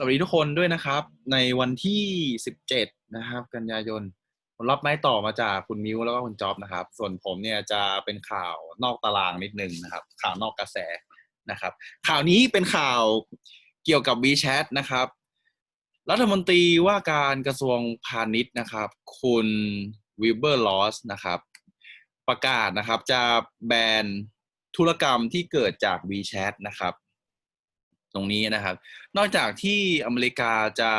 สวัสดีทุกคนด้วยนะครับ ในวันที่ 17 นะครับ กันยายนผมรับไม้ต่อมาจากคุณมิวแล้วก็คุณจ๊อบนะครับ ส่วนผมเนี่ยจะเป็นข่าวนอกตารางนิดนึงนะครับ ข่าวนอกกระแสนะครับ ข่าวนี้เป็นข่าวเกี่ยวกับ WeChat นะครับ รัฐมนตรีว่าการกระทรวงพาณิชย์นะครับ คุณวิเบอร์ลอสนะครับ ประกาศนะครับจะแบนธุรกรรมที่เกิดจาก WeChat นะครับ ตรงนี้นะครับ นอกจากที่อเมริกาจะ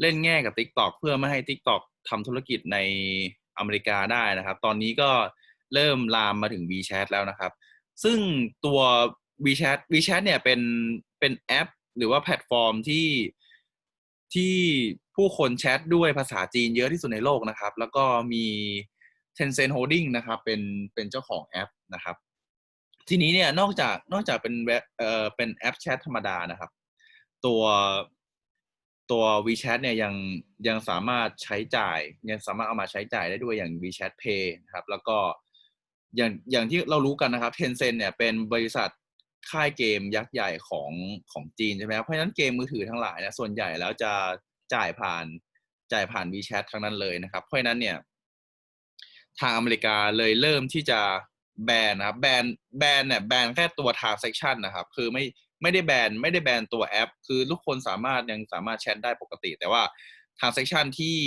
เล่นแง่กับ TikTok เพื่อไม่ให้ TikTok ทำธุรกิจในอเมริกาได้นะครับ ตอนนี้ก็เริ่มลามมาถึง WeChat แล้วนะครับ ซึ่งตัว WeChat WeChat เนี่ยเป็นเป็นแอป หรือว่าแพลตฟอร์มที่ที่ผู้คนแชทด้วยภาษาจีนเยอะที่สุดในโลกนะครับ แล้วก็มี Tencent Holding นะครับ เป็นเป็นเจ้าของแอปนะครับ ทีนี้เนี่ยนอกจากนอกจากเป็นเว็บเอ่อเป็นแอปแชทธรรมดานะครับ ตัวตัว WeChat เนี่ยยังยังสามารถใช้จ่าย ยังสามารถเอามาใช้จ่ายได้ด้วยอย่าง WeChat Pay นะครับ แล้วก็อย่างอย่างที่เรารู้กันนะครับ Tencent เนี่ยเป็นบริษัทค่ายเกมยักษ์ใหญ่ของของจีนใช่ไหมครับเพราะฉะนั้นเกมมือถือทั้งหลายนี่ยส่วนใหญ่แล้วจะจ่ายผ่านจ่ายผ่าน WeChat ทั้งนั้นเลยนะครับ เพราะฉะนั้นเนี่ยทางอเมริกาเลยเริ่มที่จะ แบนนะครับแบนแบนเนี่ยแบนแค่ตัว transaction นะครับ คือไม่ไม่ได้แบนไม่ได้แบนตัวแอป คือทุกคนสามารถยังสามารถแชทได้ปกติ แต่ว่า transaction ที่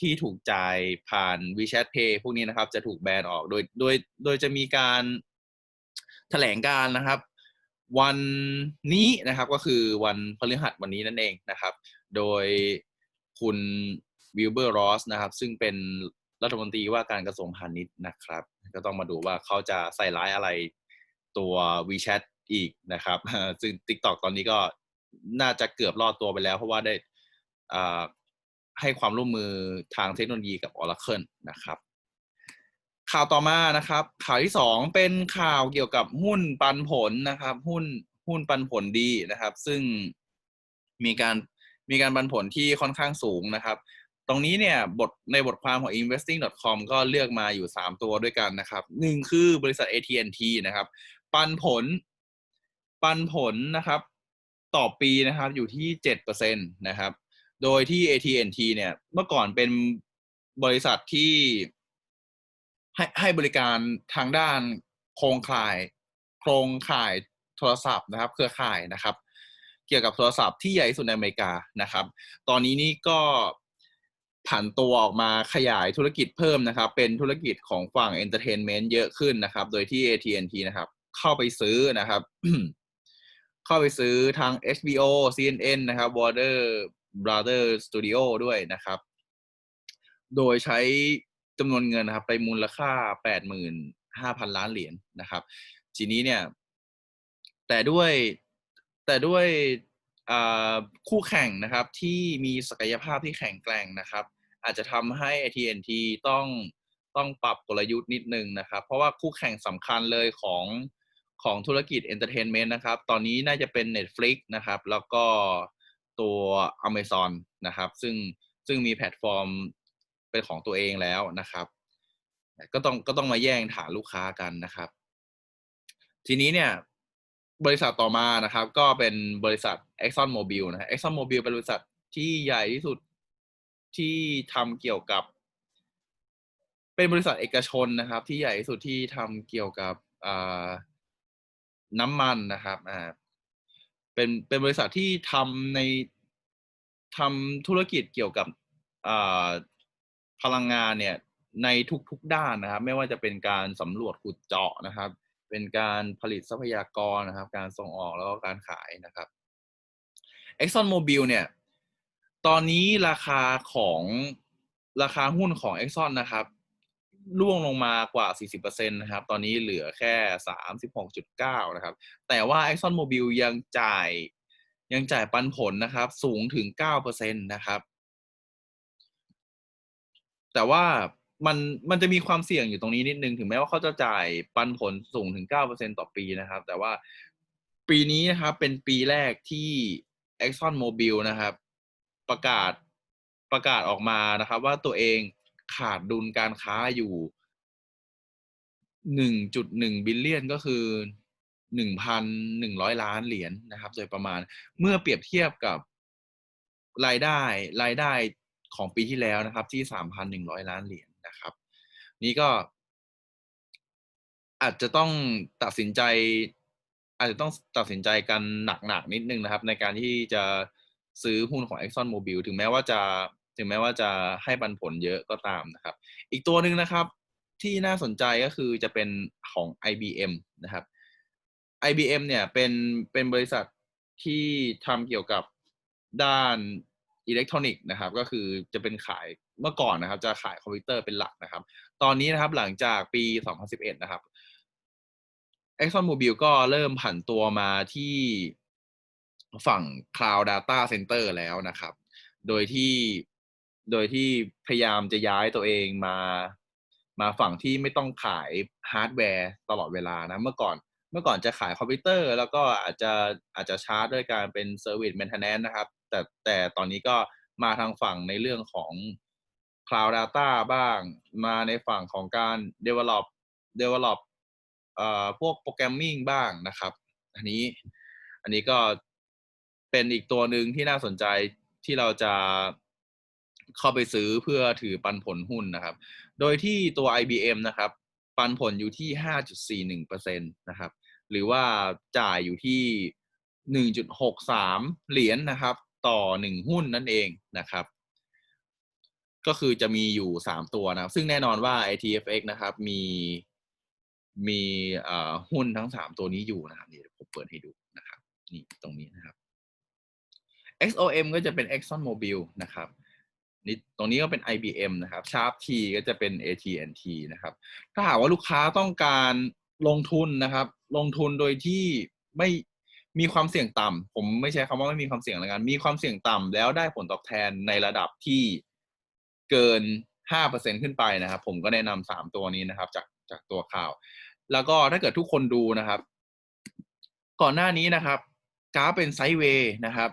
ที่ถูกจ่ายผ่าน WeChat Pay พวกนี้นะครับ จะถูกแบนออกโดยโดยโดยจะมีการแถลงการนะครับ วันนี้นะครับก็คือวันพฤหัสวันนี้นั่นเองนะครับ โดยคุณวิลเบอร์รอสนะครับ ซึ่งเป็น รัฐมนตรีว่าการกระทรวงพาณิชย์นะครับ ก็ต้องมาดูว่าเขาจะใส่ร้ายอะไรตัว WeChat อีกนะครับ ซึ่ง TikTok ตอนนี้ก็น่าจะเกือบรอดตัวไปแล้ว เพราะว่าได้ให้ความร่วมมือทางเทคโนโลยีกับ Oracle นะครับข่าวต่อมานะครับ ข่าวที่สองเป็นข่าวเกี่ยวกับหุ้นปันผลนะครับ หุ้นหุ้นปันผลดีนะครับ ซึ่งมีการมีการปันผลที่ค่อนข้างสูงนะครับ ตรงนี้เนี่ยบทในบทความของ investing.com ก็เลือกมาอยู่ 3 ตัวด้วยกันนะครับหนึ่งคือบริษัท AT&T นะครับ ปันผล ปันผลนะครับ ต่อปีนะครับอยู่ที่7%นะครับ โดยที่ AT&T เนี่ยเมื่อก่อนเป็นบริษัทที่ให้ให้บริการทางด้านโครงข่าย โครงข่ายโทรศัพท์นะครับ เครือข่ายนะครับ เกี่ยวกับโทรศัพท์ที่ใหญ่สุดในอเมริกานะครับ ตอนนี้นี่ก็ ผันตัวออกมาขยายธุรกิจเพิ่มนะครับ เป็นธุรกิจของฝั่งเอนเตอร์เทนเมนต์เยอะขึ้นนะครับ โดยที่ AT&T นะครับ เข้าไปซื้อนะครับ เข้าไปซื้อทาง HBO CNN นะครับ Warner Brother Studio ด้วยนะครับ โดยใช้จำนวนเงินนะครับ ไปมูลค่า 85,000 ล้านเหรียญนะครับ ทีนี้เนี่ย แต่ด้วยแต่ด้วยคู่แข่งนะครับที่มีศักยภาพที่แข็งแกร่งนะครับ อาจจะทำให้ AT&T ต้องต้องปรับกลยุทธ์นิดนึงนะครับ เพราะว่าคู่แข่งสำคัญเลยของของธุรกิจเอนเตอร์เทนเมนต์นะครับ ตอนนี้น่าจะเป็น Netflix นะครับ แล้วก็ตัว Amazon นะครับ ซึ่งซึ่งมีแพลตฟอร์มเป็นของตัวเองแล้วนะครับ ก็ต้องก็ต้องมาแย่งฐานลูกค้ากันนะครับ ทีนี้เนี่ยบริษัทต่อมานะครับ ก็เป็นบริษัท Exxon Mobil นะ Exxon Mobil เป็นบริษัทที่ใหญ่ที่สุด ที่ทำเกี่ยวกับ เป็นบริษัทเอกชนนะครับ ที่ใหญ่ที่สุดที่ทำเกี่ยวกับน้ำมันนะครับอ่าเป็นเป็นบริษัทที่ทำในทำธุรกิจเกี่ยวกับพลังงานเนี่ยในทุกๆด้านนะครับ ไม่ว่าจะเป็นการสำรวจขุดเจาะนะครับ เป็นการผลิตทรัพยากรนะครับ การส่งออกแล้วก็การขายนะครับ Exxon Mobil เนี่ย ตอนนี้ราคาของราคาหุ้นของ Exxon นะครับร่วงลงมากว่า 40%นะครับ ตอนนี้เหลือแค่ 36.9 นะครับ แต่ว่า Exxon Mobil ยังจ่ายยังจ่ายปันผลนะครับ สูงถึง 9%นะครับ แต่ว่ามันมันจะมีความเสี่ยงอยู่ตรงนี้นิดนึง ถึงแม้ว่าเขาจะจ่ายปันผลสูงถึง 9%ต่อปีนะครับ แต่ว่าปีนี้นะครับเป็นปีแรกที่ Exxon Mobil นะครับ ประกาศประกาศออกมานะครับ ว่าตัวเองขาดดุลการค้าอยู่1.1บิลเลียนก็คือ1,100ล้านเหรียญนนะครับ โดยประมาณเมื่อเปรียบเทียบกับรายได้รายได้ของปีที่แล้วนะครับ ที่3,100ล้านเหรียญนะครับ นี่ก็ อาจจะต้องตัดสินใจ อาจจะต้องตัดสินใจกันหนักๆนิดนึงนะครับ ในการที่จะ ซื้อหุ้นของ Exxon Mobil ถึงแม้ว่าจะถึงแม้ว่าจะให้ปันผลเยอะก็ตามนะครับ อีกตัวหนึ่งนะครับที่น่าสนใจก็คือจะเป็นของ IBM นะครับ IBM เนี่ยเป็นเป็นบริษัทที่ทำเกี่ยวกับด้านอิเล็กทรอนิกส์นะครับ ก็คือจะเป็นขายเมื่อก่อนนะครับ จะขายคอมพิวเตอร์เป็นหลักนะครับ ตอนนี้นะครับหลังจากปี 2011 นะครับ Exxon Mobil ก็เริ่มผันตัวมาที่ ฝั่ง Cloud Data Center แล้วนะครับ โดยที่โดยที่พยายามจะย้ายตัวเองมา มาฝั่งที่ไม่ต้องขายฮาร์ดแวร์ตลอดเวลานะเมื่อก่อนเมื่อก่อนจะขายคอมพิวเตอร์ แล้วก็อาจจะอาจจะชาร์จด้วยการเป็น Service Maintenance นะครับ แต่แต่ตอนนี้ก็มาทางฝั่งในเรื่องของ Cloud Data บ้าง มาในฝั่งของการ develop develop เอ่อพวกโปรแกรมมิ่งบ้างนะครับ อันนี้อันนี้ก็ เป็นอีกตัวหนึ่งที่น่าสนใจที่เราจะเข้าไปซื้อเพื่อถือปันผลหุ้นนะครับ โดยที่ตัว IBM นะครับ ปันผลอยู่ที่ 5.41%นะครับ หรือว่าจ่ายอยู่ที่ 1.63 เหรียญนะครับ ต่อ 1 หุ้นนั่นเองนะครับ ก็คือจะมีอยู่ 3 ตัวนะครับ ซึ่งแน่นอนว่า ITFX นะครับ มีมีหุ้นทั้ง 3 ตัวนี้อยู่นะครับนี่ผมเปิดให้ดูนะครับ นี่ตรงนี้น XOM ก็จะเป็น Exxon Mobil นะครับนี่ตรงนี้ก็เป็น IBM นะครับ Sharp T ก็จะเป็น AT&T นะครับ ถ้าหากว่าลูกค้าต้องการลงทุนนะครับ ลงทุนโดยที่ไม่มีความเสี่ยงต่ำผมไม่ใช้คำว่าไม่มีความเสี่ยงแล้วกัน มีความเสี่ยงต่ำแล้วได้ผลตอบแทนในระดับที่เกิน5%ขึ้นไปนะครับ ผมก็แนะนำสามตัวนี้นะครับ จากจากตัวข่าว แล้วก็ถ้าเกิดทุกคนดูนะครับ ก่อนหน้านี้นะครับกราฟเป็นไซด์เวย์นะครับ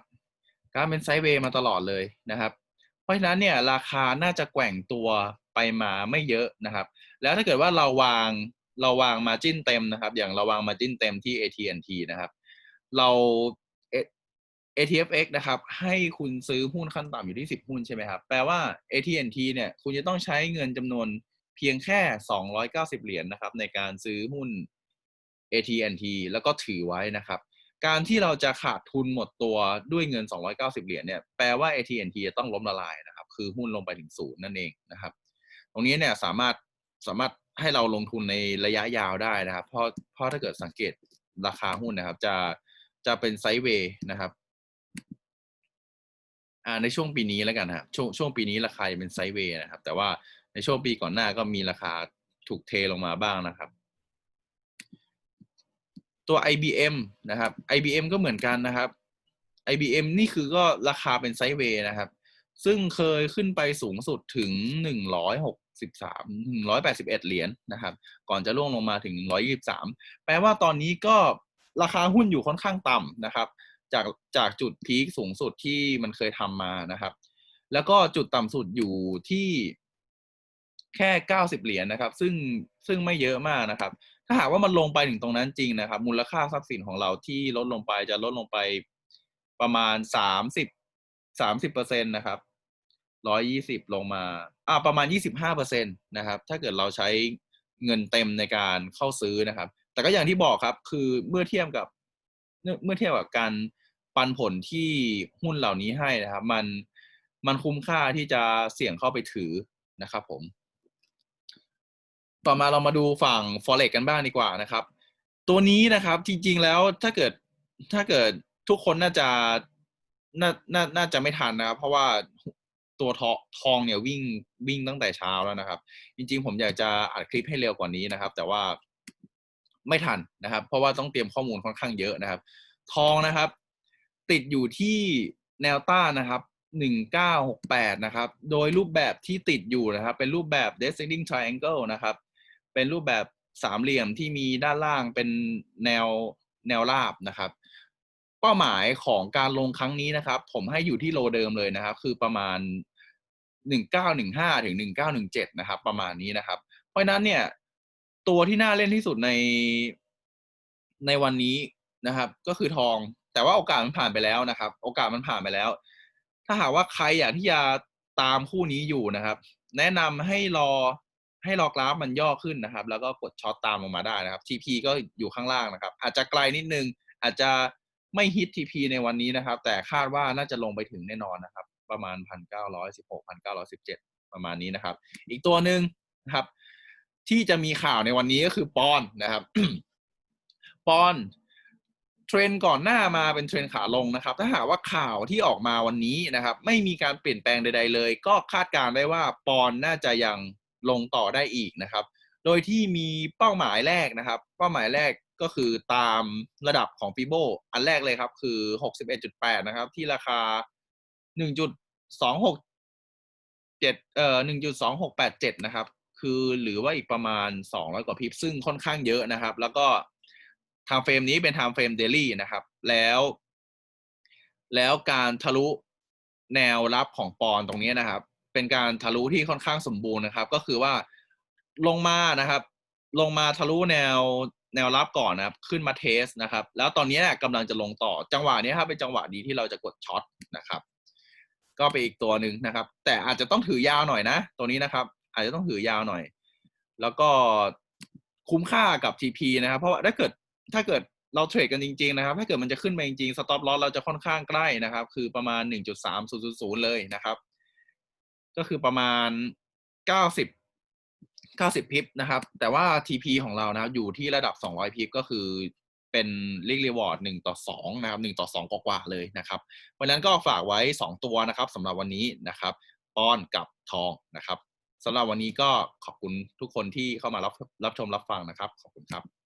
กราฟเป็นไซด์เวย์มาตลอดเลยนะครับ เพราะฉะนั้นเนี่ยราคาน่าจะแกว่งตัวไปมาไม่เยอะนะครับ แล้วถ้าเกิดว่าเราวางเราวางมาจิ้นเต็มนะครับ อย่างเราวางมาจิ้นเต็มที่ AT&T นะครับ เรา ATFX นะครับ ให้คุณซื้อหุ้นขั้นต่ำอยู่ที่ 10 หุ้นใช่ไหมครับ แปลว่า AT&T เนี่ย คุณจะต้องใช้เงินจำนวนเพียงแค่ 290 เหรียญนนะครับ ในการซื้อหุ้น AT&T แล้วก็ถือไว้นะครับ การที่เราจะขาดทุนหมดตัวด้วยเงิน 290 เหรียญเนี่ยแปลว่า AT&T จะต้องล้มละลายนะครับ คือหุ้นลงไปถึงศูนย์นั่นเองนะครับ ตรงนี้เนี่ยสามารถสามารถให้เราลงทุนในระยะยาวได้นะครับ เพราะเพราะถ้าเกิดสังเกตราคาหุ้นนะครับ จะจะเป็นไซด์เวย์นะครับอ่าในช่วงปีนี้แล้วกันครับช่วงช่วงปีนี้ราคาจะเป็นไซด์เวย์นะครับ แต่ว่าในช่วงปีก่อนหน้าก็มีราคาถูกเทลงมาบ้างนะครับ ตัว IBM นะครับ IBM ก็เหมือนกันนะครับ IBM นี่คือก็ราคาเป็นไซด์เวย์นะครับ ซึ่งเคยขึ้นไปสูงสุดถึง 163 181 เหรียญนนะครับ ก่อนจะล่วงลงมาถึง 123 แปลว่าตอนนี้ก็ราคาหุ้นอยู่ค่อนข้างต่ำนะครับ จากจากจุดพีคสูงสุดที่มันเคยทำมานะครับ แล้วก็จุดต่ำสุดอยู่ที่แค่ 90 เหรียญนะครับ ซึ่งซึ่งไม่เยอะมากนะครับ ถ้าหากว่ามันลงไปถึงตรงนั้นจริงนะครับ มูลค่าทรัพย์สินของเราที่ลดลงไปจะลดลงไปประมาณ30 30เปอร์เซ็นตนะครับ120ลงมา อ่า ประมาณ25เปอร์เซ็นตนะครับ ถ้าเกิดเราใช้เงินเต็มในการเข้าซื้อนะครับ แต่ก็อย่างที่บอกครับ คือเมื่อเทียบกับ เมื่อเทียบกับการปันผลที่หุ้นเหล่านี้ให้นะครับ มันมันคุ้มค่าที่จะเสี่ยงเข้าไปถือนะครับผม ต่อมาเรามาดูฝั่ง forex กันบ้างดีกว่านะครับ ตัวนี้นะครับจริงๆแล้วถ้าเกิดถ้าเกิดทุกคนน่าจะน่าน่าน่าจะไม่ทันนะครับ เพราะว่าตัวทองทองเนี่ยวิ่งวิ่งตั้งแต่เช้าแล้วนะครับ จริง ๆ ผมอยากจะอัดคลิปให้เร็วกว่านี้นะครับ แต่ว่าไม่ทันนะครับ เพราะว่าต้องเตรียมข้อมูลค่อนข้างเยอะนะครับ ทองนะครับ ติดอยู่ที่แนวต้านนะครับ1968นะครับ โดยรูปแบบที่ติดอยู่นะครับ เป็นรูปแบบ descending triangle นะครับ เป็นรูปแบบสามเหลี่ยมที่มีด้านล่างเป็นแนวแนวราบนะครับ เป้าหมายของการลงครั้งนี้นะครับ ผมให้อยู่ที่โลเดิมเลยนะครับ คือประมาณ 1915ถึง1917นะครับ ประมาณนี้นะครับ เพราะฉะนั้นเนี่ย ตัวที่น่าเล่นที่สุดในในวันนี้นะครับ ก็คือทองแต่ว่าโอกาสมันผ่านไปแล้วนะครับ โอกาสมันผ่านไปแล้ว ถ้าหากว่าใครอยากที่จะตามคู่นี้อยู่นะครับ แนะนำให้รอ ให้รอกราฟมันย่อขึ้นนะครับ แล้วก็กดช็อตตามลงมาได้นะครับ TP ก็อยู่ข้างล่างนะครับ อาจจะไกลนิดนึง อาจจะไม่ฮิต TP ในวันนี้นะครับ แต่คาดว่าน่าจะลงไปถึงแน่นอนนะครับ ประมาณ 1,916 1,917 ประมาณนี้นะครับ อีกตัวหนึ่งนะครับ ที่จะมีข่าวในวันนี้ก็คือปอนนะครับปอนเทรนก่อนหน้ามาเป็นเทรนขาลงนะครับ ถ้าหากว่าข่าวที่ออกมาวันนี้นะครับ ไม่มีการเปลี่ยนแปลงใด ๆ เลย ก็คาดการได้ว่าปอนน่าจะยัง ลงต่อได้อีกนะครับ โดยที่มีเป้าหมายแรกนะครับ เป้าหมายแรกก็คือตามระดับของฟิโบอันแรกเลยครับ คือ 61.8 นะครับ ที่ราคา 1.26เจ็ดเอ่อหนึ่งจุดสองหกแปดเจ็ดนะครับ คือหรือว่าอีกประมาณสองร้อยกว่าพิบซึ่งค่อนข้างเยอะนะครับ แล้วก็ไทม์เฟรมนี้เป็นไทม์เฟรมเดลี่นะครับ แล้ว แล้วการทะลุแนวรับของปอนตรงนี้นะครับ เป็นการทะลุที่ค่อนข้างสมบูรณ์นะครับ ก็คือว่าลงมานะครับ ลงมาทะลุแนวแนวรับก่อนนะครับ ขึ้นมาเทสนะครับ แล้วตอนนี้กำลังจะลงต่อจังหวะนี้ครับเป็นจังหวะดีที่เราจะกดช็อตนะครับ ก็เป็นอีกตัวหนึ่งนะครับ แต่อาจจะต้องถือยาวหน่อยนะ ตัวนี้นะครับ อาจจะต้องถือยาวหน่อย แล้วก็คุ้มค่ากับ TP นะครับ เพราะว่าถ้าเกิดถ้าเกิดเราเทรดกันจริงๆนะครับ ถ้าเกิดมันจะขึ้นมาจริงๆสต็อปลอสเราจะค่อนข้างใกล้นะครับ คือประมาณ 1.3000 เลยนะครับ ก็คือประมาณ 90 90 พิบนะครับ แต่ว่า TP ของเรานะครับอยู่ที่ระดับ 200 พิบก็คือเป็นลิกรีวอร์ด1ต่อ2นะครับ1ต่อ2กว่าๆเลยนะครับ เพราะนั้นก็ฝากไว้ 2 ตัวนะครับสำหรับวันนี้นะครับปอนกับทองนะครับสำหรับวันนี้ก็ขอบคุณทุกคนที่เข้ามารับรับชมรับฟังนะครับ ขอบคุณครับ